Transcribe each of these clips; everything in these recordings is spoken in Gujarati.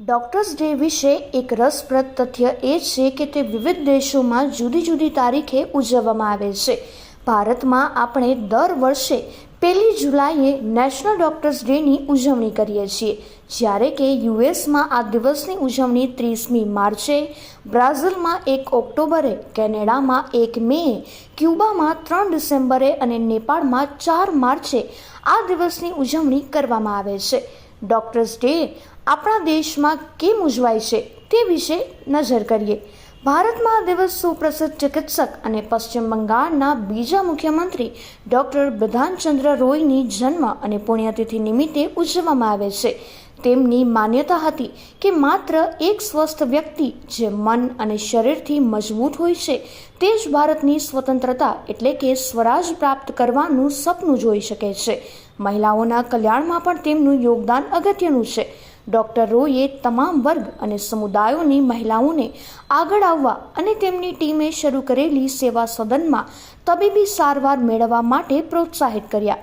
ડૉક્ટર્સ ડે વિશે એક રસપ્રદ તથ્ય એ છે કે તે વિવિધ દેશોમાં જુદી જુદી તારીખે ઉજવવામાં આવે છે. ભારતમાં આપણે દર વર્ષે પહેલી જુલાઈએ નેશનલ ડૉક્ટર્સ ડેની ઉજવણી કરીએ છીએ. જ્યારે કે યુએસમાં આ દિવસની ઉજવણી ત્રીસમી માર્ચે, બ્રાઝિલમાં એક ઓક્ટોબરે, કેનેડામાં એક મે, ક્યુબામાં ત્રણ ડિસેમ્બરે અને નેપાળમાં ચાર માર્ચે આ દિવસની ઉજવણી કરવામાં આવે છે. ડૉક્ટર્સ ડે આપણા દેશમાં કેમ ઉજવાય છે તે વિશે નજર કરીએ. ભારતમાં દિવસ સુપ્રસિદ્ધ ચિકિત્સક અને પશ્ચિમ બંગાળના બીજા મુખ્યમંત્રી ડૉક્ટર બધાનચંદ્ર રોયની જન્મ અને પુણ્યતિથિ નિમિત્તે ઉજવવામાં આવે છે. તેમની માન્યતા હતી કે માત્ર એક સ્વસ્થ વ્યક્તિ જે મન અને શરીરથી મજબૂત હોય છે, તે જ ભારતની સ્વતંત્રતા એટલે કે સ્વરાજ પ્રાપ્ત કરવાનું સપનું જોઈ શકે છે. મહિલાઓના કલ્યાણમાં પણ તેમનું યોગદાન અગત્યનું છે. ડૉક્ટર રોયે તમામ વર્ગ અને સમુદાયોની મહિલાઓને આગળ આવવા અને તેમની ટીમે શરૂ કરેલી સેવા સદનમાં તબીબી સારવાર મેળવવા માટે પ્રોત્સાહિત કર્યા.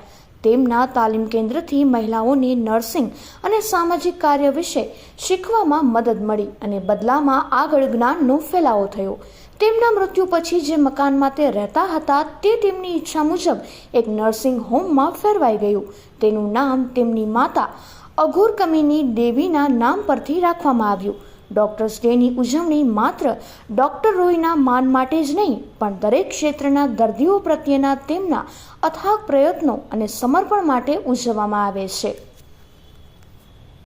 તેમના તાલીમ કેન્દ્રથી મહિલાઓને નર્સિંગ અને સામાજિક કાર્ય વિશે શીખવામાં મદદ મળી અને બદલામાં આગળ જ્ઞાનનો ફેલાવો થયો. તેમના મૃત્યુ પછી જે મકાનમાં તે રહેતા હતા, તે તેમની ઈચ્છા મુજબ એક નર્સિંગ હોમમાં ફેરવાઈ ગયું. તેનું નામ તેમની માતા અઘોર કમીની દેવીના નામ પરથી રાખવામાં આવ્યું. ડૉક્ટર્સ ડેની ઉજવણી માત્ર ડૉક્ટર રોયના માન માટે જ નહીં, પણ દરેક ક્ષેત્રના દર્દીઓ પ્રત્યેના તેમના અથાગ પ્રયત્નો અને સમર્પણ માટે ઉજવવામાં આવે છે.